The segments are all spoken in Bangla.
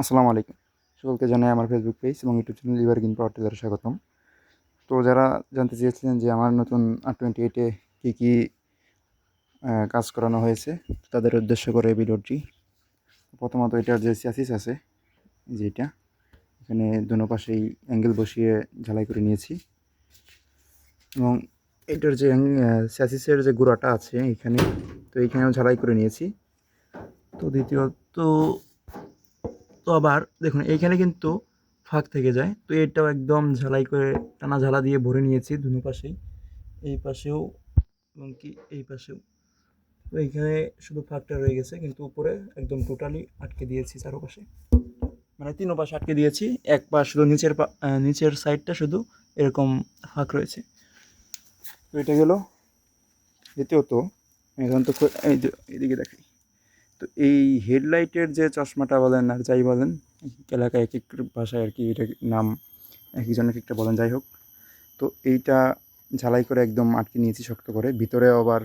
আসসালামু আলাইকুম। সকলকে জানাই আমার ফেসবুক পেজ এবং ইউটিউব চ্যানেল লিভার গিন পাওয়ার টিলার স্বাগতম। তো যারা জানতে চেয়েছিলেন যে আমার নতুন আর টোয়েন্টি এইটে কী কী কাজ করানো হয়েছে, তাদের উদ্দেশ্য করে এই ভিডিওটি। প্রথমত এটার যে স্যাসিস আছে, এই যে এটা, এখানে দুনো পাশেই অ্যাঙ্গেল বসিয়ে ঝালাই করে নিয়েছি। এবং এটার যে স্যাসিসের যে গুঁড়াটা আছে এখানে, তো এইখানেও ঝালাই করে নিয়েছি। তো দ্বিতীয়ত তো আবার দেখুন, এইখানে কিন্তু ফাঁক থেকে যায়। তো এটাও একদম ঝালাই করে টানা ঝালা দিয়ে ভরে নিয়েছি দুনো পাশেই। এই পাশেও এবং কি, এই পাশেও। তো এইখানে শুধু ফাঁকটা রয়ে গেছে, কিন্তু উপরে একদম টোটালি আটকে দিয়েছি চারোপাশে। মানে তিনও পাশে আটকে দিয়েছি, এক পাশ শুধু নিচের নিচের সাইডটা শুধু এরকম ফাঁক রয়েছে। তো এটা গেল দ্বিতীয়ত। এখন তো এই এদিকে দেখাই তো এই হেডলাইটের যে চশমাটা বলেন, আর যাই বলেন, এলাকায় এক এক ভাষায় আর কি এটা নাম এক একজন এক একটা বলেন, যাই হোক। তো এইটা ঝালাই করে একদম আটকে নিয়েছি শক্ত করে। ভিতরে আবার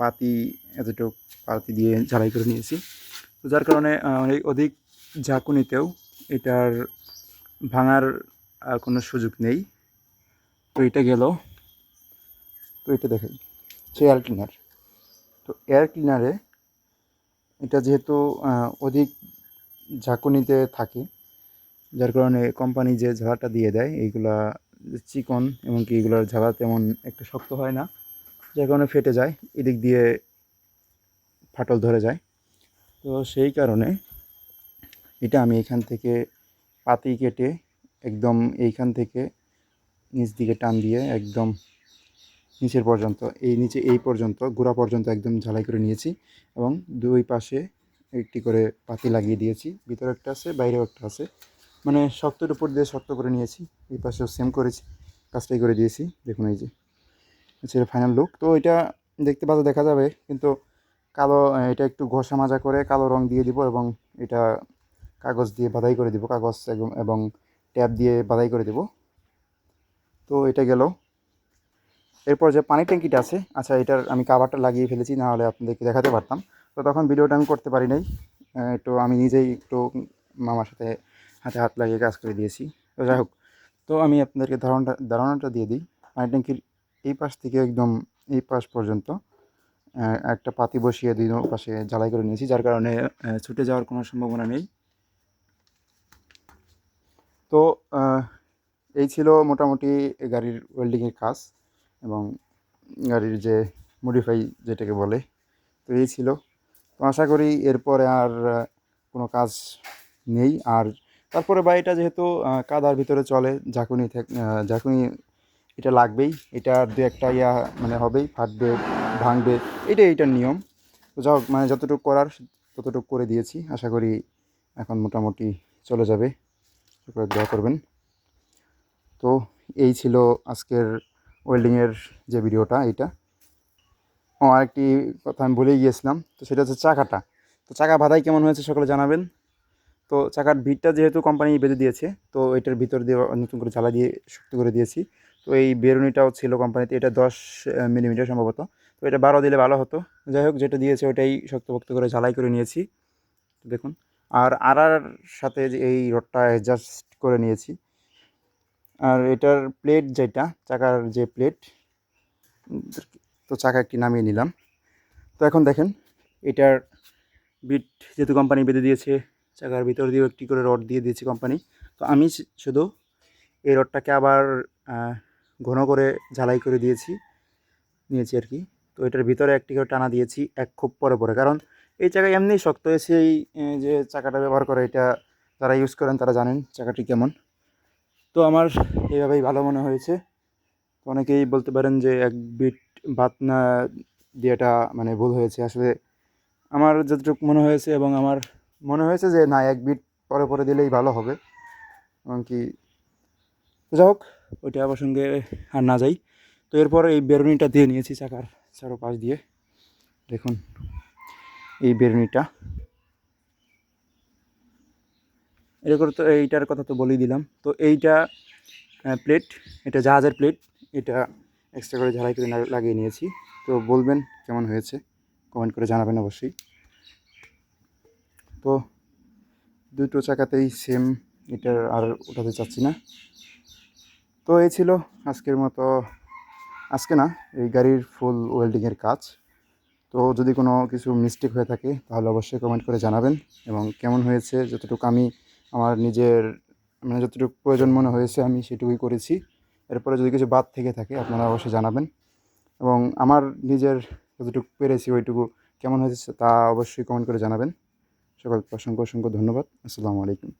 পাতি এতটুকু পাতি দিয়ে ঝালাই করে নিয়েছি। তো যার কারণে অনেক অধিক ঝাঁকুনিতেও এটার ভাঙার কোনো সুযোগ নেই। তো এটা গেল। তো এটা দেখাই সে এয়ার ক্লিনার তো এয়ার ক্লিনারে এটা যেহেতু অধিক ঝাঁকুনিতে থাকে, যার কারণে কোম্পানি যে ঝালাটা দিয়ে দেয়, এইগুলা চিকন, এমনকি এগুলোর ঝালা তেমন একটা শক্ত হয় না, যার কারণে ফেটে যায়, এদিক দিয়ে ফাটল ধরে যায়। তো সেই কারণে এটা আমি এখান থেকে পাতি কেটে একদম এইখান থেকে নিচ দিকে টান দিয়ে একদম নিচের পর্যন্ত, এই নিচে এই পর্যন্ত, গোড়া পর্যন্ত একদম ঝালাই করে নিয়েছি এবং দুই পাশে একটি করে পাতি লাগিয়ে দিয়েছি। ভিতরে একটা আছে, বাইরেও একটা আছে। মানে শক্তর উপর দিয়ে শক্ত করে নিয়েছি, এই পাশেও সেম করেছি, কাজটাই করে দিয়েছি। দেখুন এই যে হচ্ছে ফাইনাল লুক তো এটা দেখতে পাচ্ছ দেখা যাবে, কিন্তু কালো, এটা একটু ঘষা মাজা করে কালো রং দিয়ে দিব এবং এটা কাগজ দিয়ে বাধাই করে দিব, কাগজ এবং ট্যাপ দিয়ে বাধাই করে দেব। তো এটা গেল। এরপর যে পানির ট্যাঙ্কিটা আছে আচ্ছা এটার আমি কাভারটা লাগিয়ে ফেলেছি না হলে আপনাদেরকে দেখাতে পারতাম। তো তখন ভিডিওটা আমি করতে পারি নাই। একটু আমি নিজেই একটু মামার সাথে হাতে হাত লাগিয়ে কাজ করে দিয়েছি। তো যাই হোক, তো আমি আপনাদেরকে ধারণাটা ধারণাটা দিয়ে দিই। পানির ট্যাঙ্কির এই পাশ থেকে একদম এই পাশ পর্যন্ত একটা পাতি বসিয়ে দুই পাশে জ্বালাই করে নিয়েছি, যার কারণে ছুটে যাওয়ার কোনো সম্ভাবনা নেই। তো এই ছিল মোটামুটি গাড়ির ওয়েল্ডিংয়ের কাজ। এবং গাড়ির যে মডিফাই যেটাকে বলে, তো এই ছিল। তো আশা করি এরপরে আর কোনো কাজ নেই। আর তারপরে বাড়িটা যেহেতু কাদার ভিতরে চলে, ঝাঁকুনি ঝাঁকুনি এটা লাগবেই। এটা দু একটা ইয়া মানে হবেই, ফাটবে, ভাঙবে, এটাই এটার নিয়ম। তো হোক মানে যতটুকু করার ততটুকু করে দিয়েছি। আশা করি এখন মোটামুটি চলে যাবে। দোয়া করবেন। তো এই ছিল আজকের ওয়েল্ডিংয়ের যে ভিডিওটা, এইটা। ও, আরেকটি কথা আমি ভুলেই গিয়েছিলাম, তো সেটা হচ্ছে চাকাটা। তো চাকা বাধাই কেমন হয়েছে সকলে জানাবেন। তো চাকার ভিড়টা যেহেতু কোম্পানি বেঁধে দিয়েছে, তো এটার ভিতর দিয়ে নতুন করে জ্বালা দিয়ে শক্ত করে দিয়েছি। তো এই বেরুনিটাও ছিল কোম্পানিতে এটা দশ মিলিমিটার সম্ভবত। তো এটা বারো দিলে ভালো হতো। যাই হোক, যেটা দিয়েছে ওটাই শক্তপোক্ত করে ঝালাই করে নিয়েছি। দেখুন। আর আরার সাথে এই রডটা অ্যাডজাস্ট করে নিয়েছি আর এটার প্লেট যেটা, চাকার যে প্লেট তো চাকা একটি নামিয়ে নিলাম। তো এখন দেখেন, এটার বিট যেহেতু কোম্পানি বেঁধে দিয়েছে, চাকার ভিতর দিয়েও একটি করে রড দিয়ে দিয়েছে কোম্পানি তো আমি শুধু এই রডটাকে আবার ঘন করে ঝালাই করে দিয়েছি, নিয়েছি আর কি। তো এটার ভিতরে একটি করে টানা দিয়েছি, এক খুব পরে পরে। কারণ এই চাকা এমনি শক্ত এসে এই যে চাকাটা ব্যবহার করে, এটা যারা ইউজ করেন তারা জানেন চাকাটি কেমন। তো আমার এইভাবেই ভালো মনে হয়েছে। অনেকেই বলতে পারেন যে এক বিট বাত না দিয়েটা মানে ভুল হয়েছে। আসলে আমার যতটুকু মনে হয়েছে এবং আমার মনে হয়েছে যে না, এক বিট পরে পরে দিলেই ভালো হবে। এবং কি যাই হোক, ওইটা প্রসঙ্গে আর না যাই। তো এরপর এই বেরুনিটা দিয়ে নিয়েছি চাকার চারো পাশ দিয়ে। দেখুন, এই বেরুনিটা। এরকম তো এইটার কথা তো বলেই দিলাম। তো এইটা প্লেট এটা জাহাজের প্লেট এটা এক্সট্রা করে ঝালাই করে লাগিয়ে নিয়েছি। তো বলবেন কেমন হয়েছে? কমেন্ট করে জানাবেন অবশ্যই। তো দুটো চাকাতেই সেম এটার আর উঠাতে চাচ্ছি না। তো এই ছিল আজকের মতো, আজকে না, এই গাড়ির ফুল ওয়েল্ডিংয়ের কাজ। তো যদি কোনো কিছু মিস্টেক হয়ে থাকে, তাহলে অবশ্যই কমেন্ট করে জানাবেন। এবং কেমন হয়েছে, যতটুকু আমি আমার নিজের মানে যতটুকু প্রয়োজন মনে হয়েছে আমি সেটুকুই করেছি। এরপরে যদি কিছু বাদ থেকে থাকে, আপনারা অবশ্যই জানাবেন। এবং আমার নিজের যতটুকু পেরেছি ওইটুকু কেমন হয়েছে তা অবশ্যই কমেন্ট করে জানাবেন। সকল অসংখ্য অসংখ্য ধন্যবাদ। আসসালামু আলাইকুম।